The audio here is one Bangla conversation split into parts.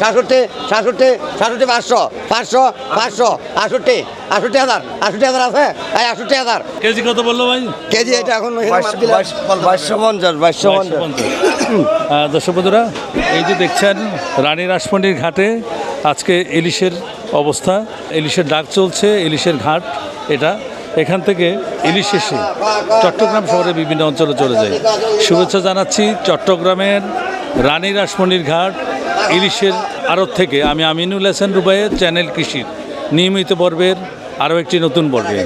সাতষট্টি সাতষট্টি সাতষট্টি পাঁচশো পাঁচশো পাঁচশো আটষট্টি আটষট্টি হাজার আটষট্টি হাজার আছে? এই আটষট্টি হাজার। কেজি কত বলল ভাই? কেজি এটা এখন বাইশশো পঞ্চাশ বাইশশো পঞ্চাশ। দর্শক বন্ধুরা এই যে দেখছেন রানী রাসমণির ঘাটে আজকে ইলিশের অবস্থা। ইলিশের ডাক চলছে ইলিশের ঘাট এটা। এখান থেকে ইলিশ এসে চট্টগ্রাম শহরের বিভিন্ন অঞ্চলে চলে যায়। শুভেচ্ছা জানাচ্ছি চট্টগ্রামের রানী রাসমণির ঘাট। ইলিশের আড়ত থেকে আমি আমিনুল হাসান রুবাইয়ের চ্যানেল কৃষির নিয়মিত পর্বের আরও একটি নতুন পর্বে।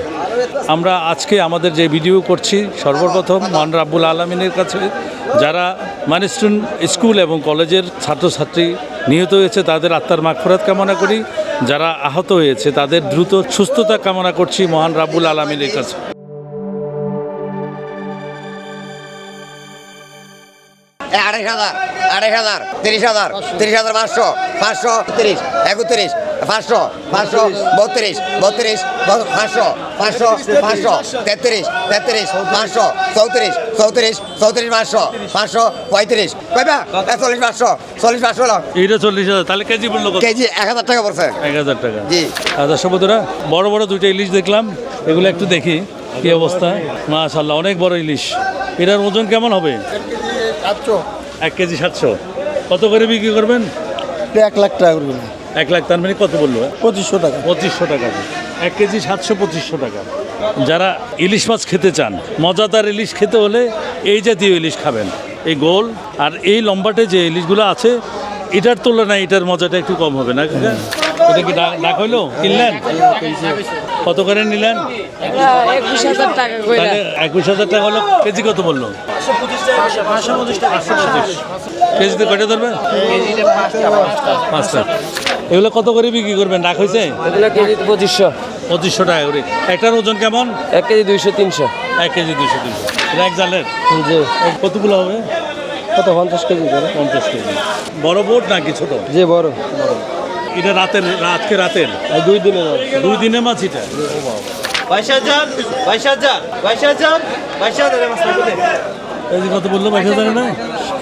আমরা আজকে আমাদের যে ভিডিও করছি, সর্বপ্রথম মহান রাব্বুল আলমিনের কাছে, যারা মানিস্টুন স্কুল এবং কলেজের ছাত্রছাত্রী নিহত হয়েছে, তাদের আত্মার মাগফরাত কামনা করি। যারা আহত হয়েছে, তাদের দ্রুত সুস্থতা কামনা করছি মহান রাব্বুল আলমিনের কাছে। এই আড়াইশ হাজার আড়াইশ হাজার তিরিশ হাজার তিরিশ হাজার পাঁচশো পাঁচশো তিরিশ একত্রিশ পাঁচশো পাঁচশো বত্রিশ বত্রিশ পাঁচশো পাঁচশো পাঁচশো তেত্রিশ তেত্রিশ পাঁচশো চৌত্রিশ চৌত্রিশ চৌত্রিশ পাঁচশো পাঁচশো পঁয়ত্রিশ। এ চল্লিশ পাঁচশো চল্লিশ পাঁচশো এইটা চল্লিশ হাজার তাহলে কেজি বলল কেজি এক হাজার টাকা পড়ছে। এক হাজার টাকা। জি। দর্শক বন্ধুরা বড় বড় দুইটা ইলিশ দেখলাম এগুলো একটু দেখি কি অবস্থা? মাশাল্লাহ অনেক বড় ইলিশ। এটার ওজন কেমন হবে? এক কেজি সাতশো। কত করে বিক্রি করবেন? এক লাখ টাকা করবে এক লাখ তার মানে কত বলল? পঁচিশশো টাকা। পঁচিশশো টাকা। এক কেজি সাতশো পঁচিশশো টাকা। যারা ইলিশ মাছ খেতে চান মজাদার ইলিশ খেতে হলে এই জাতীয় ইলিশ খাবেন। এই গোল আর এই লম্বাটে যে ইলিশগুলো আছে এটার তুলনায় এটার মজাটা একটু কম হবে না? এটা কি ডাক হইল? কিনলেন? কত করে নিলেন? একুশ হাজার টাকা করে একুশ হাজার টাকা হলো কেজি কত বলল? কেজিতে কয়টা ধরবে? পাঁচটা। এগুলো কত করে বিক্রি করবেন? ডাক হয়েছে? এগুলো কেজি পঁচিশশো। পঁচিশশো টাকা করে। একটার ওজন কেমন? এক কেজি দুইশো তিনশো। এক কেজি দুশো তিনশো। এক জালের? জি। কতগুলো হবে? কত পঞ্চাশ কেজি করে। পঞ্চাশ কেজি। বড় বোট নাকি ছোট? যে বড়। এটা রাতের আজকে রাতের। আর দুই দিনের দুই দিনের মাছ এটা। বাইশ হাজার বাইশ হাজার বাইশ হাজার বাইশ হাজার এই যে কত বলল বাইশ হাজার না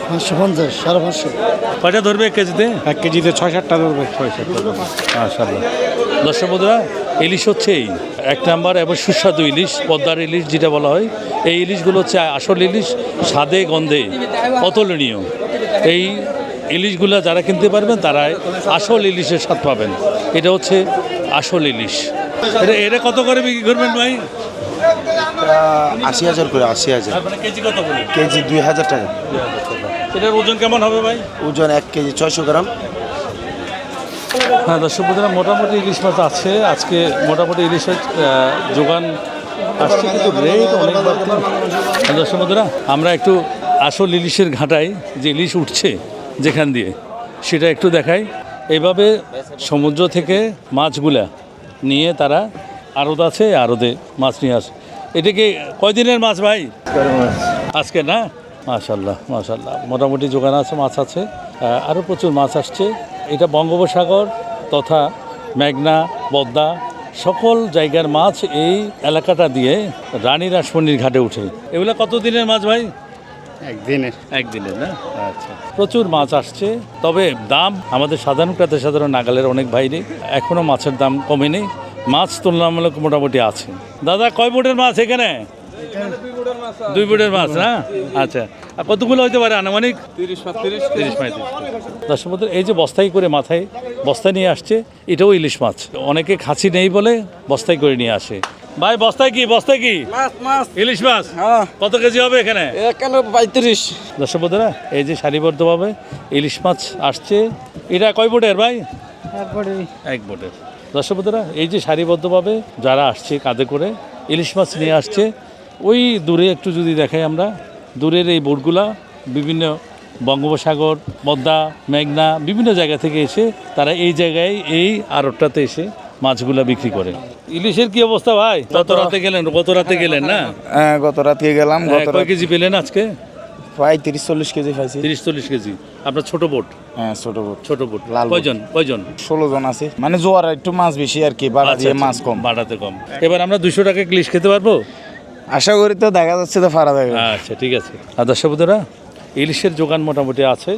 পাঁচশো পঞ্চাশ সাড়ে পাঁচশো। কয়টা ধরবে এক কেজিতে? এক কেজিতে ছয় সাতটা ধরবে। ছয় সাতটা মাশাল্লাহ দর্শক বন্ধুরা ইলিশ হচ্ছে এই। এক নাম্বার এবং সুস্বাদু ইলিশ পদ্মার ইলিশ যেটা বলা হয়। এই ইলিশগুলো হচ্ছে আসল ইলিশ স্বাদে গন্ধে অতুলনীয়। এই ইলিশগুলো যারা কিনতে পারবেন তারাই আসল ইলিশের স্বাদ পাবেন। এটা হচ্ছে আসল ইলিশ। এটা এটা কত করে বিক্রি করবেন ভাই? আশি হাজার করে আশি হাজার। মানে কেজি কত করে কেজি দুই হাজার টাকা। এটার ওজন কেমন হবে ভাই? ওজন এক কেজি ছয়শো গ্রাম। হ্যাঁ দর্শক বন্ধুরা মোটামুটি ইলিশ মাছ আছে। আজকে মোটামুটি ইলিশের যোগান আসছে কিন্তু রেট অনেক বাড়তি। দর্শক বন্ধুরা আমরা একটু আসল ইলিশের ঘাটায় যে ইলিশ উঠছে যেখান দিয়ে। সেটা একটু দেখাই। এইভাবে সমুদ্র থেকে মাছগুলা নিয়ে তারা আড়ত আছে আড়তে মাছ নিয়ে আসে। এটা কি কয়দিনের মাছ ভাই? আজকে না? মাশাল্লাহ মাশাল্লাহ মোটামুটি যোগান আছে মাছ আছে। আরও প্রচুর মাছ আসছে। এটা বঙ্গোপসাগর তথা মেঘনা পদ্মা সকল জায়গার মাছ এই এলাকাটা দিয়ে রানী রাসমণির ঘাটে উঠে। এগুলো কত দিনের মাছ ভাই? একদিনের একদিনের না? আচ্ছা। প্রচুর মাছ আসছে তবে দাম আমাদের সাধারণ ক্রেতা সাধারণ নাগালের অনেক বাইরে এখনও মাছের দাম কমেনি মাছ তুলনামূলক মোটামুটি আছে। দাদা কয় ফুটের মাছ এখানে? দুই ফুটের মাছ না? আচ্ছা। আর কতগুলো হইতে পারে আনুমানিক? তিরিশ তিরিশ পঁয়ত্রিশ দর্শক এই যে বস্তায় করে মাথায় বস্তায় নিয়ে আসছে এটাও ইলিশ মাছ। অনেকে খাসি নেই বলে বস্তায় করে নিয়ে আসে। ভাই বস্তায় কি বস্তায় কি? মাছ মাছ। ইলিশ মাছ? কত কেজি হবে এখানে? কেন পঁয়ত্রিশ। দর্শক বন্ধুরা এই যে সারিবদ্ধভাবে ইলিশ মাছ আসছে এটা কয় ফুটের ভাই? এক বোটের। দর্শক বন্ধুরা এই যে সারিবদ্ধভাবে যারা আসছে কাঁধে করে ইলিশ মাছ নিয়ে আসছে ওই দূরে একটু যদি দেখাই আমরা দূরের এই বোটগুলা বিভিন্ন বঙ্গোপসাগর পদ্মা মেঘনা বিভিন্ন জায়গা থেকে এসে তারা এই জায়গায় এই আড়তটাতে এসে মাছগুলা বিক্রি করে। ইলিশের কি অবস্থা ভাই? গত রাতে গেলেন গত রাতে গেলেন না? হ্যাঁ গত রাতে গেলাম হ্যাঁ, গত কয় কেজি পেলেন আজকে? প্রায় তিরিশ চল্লিশ কেজি খাইছি তিরিশ চল্লিশ কেজি। আপনার ছোট বোট? হ্যাঁ ছোট বোট। ছোট বোট। লাল। কয়জন কয়জন? ষোলো জন আছে। মানে জোয়ার একটু মাছ বেশি আর কি বাড়া দিয়ে মাছ কম। বাড়াতে কম। এবার আমরা দুশো টাকা ইলিশ খেতে পারব? আশা করি তো দেখা যাচ্ছে তো ফারা যাবে। আচ্ছা ঠিক আছে। আর দর্শক বন্ধুরা ইলিশের যোগান মোটামুটি আছে।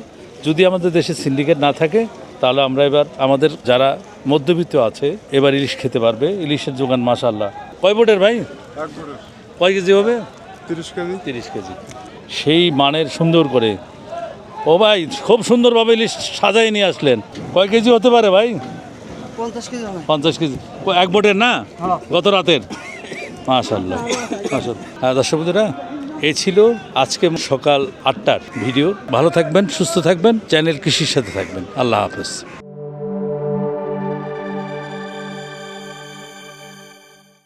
যদি আমাদের দেশে সিন্ডিকেট না থাকে তাহলে আমরা এবার আমাদের যারা মধ্যবিত্ত আছে এবার ইলিশ খেতে পারবে। ইলিশের যোগান মাশাল্লাহ কয় বোটের ভাই? কয় কেজি হবে? তিরিশ কেজি। তিরিশ কেজি। সেই মানের সুন্দর করে। ও ভাই খুব সুন্দরভাবে ইলিশ সাজাই নিয়ে আসলেন। কয় কেজি হতে পারে ভাই? পঞ্চাশ কেজি পঞ্চাশ কেজি। ও, এক বোটের না? গত রাতের। মাশাল্লাহ মাশাল্লাহ হ্যাঁ দর্শক বন্ধুরা এ ছিল আজকে সকাল আটটার ভিডিও। ভালো থাকবেন, সুস্থ থাকবেন, চ্যানেল কৃষির সাথে থাকবেন। আল্লাহ হাফেজ।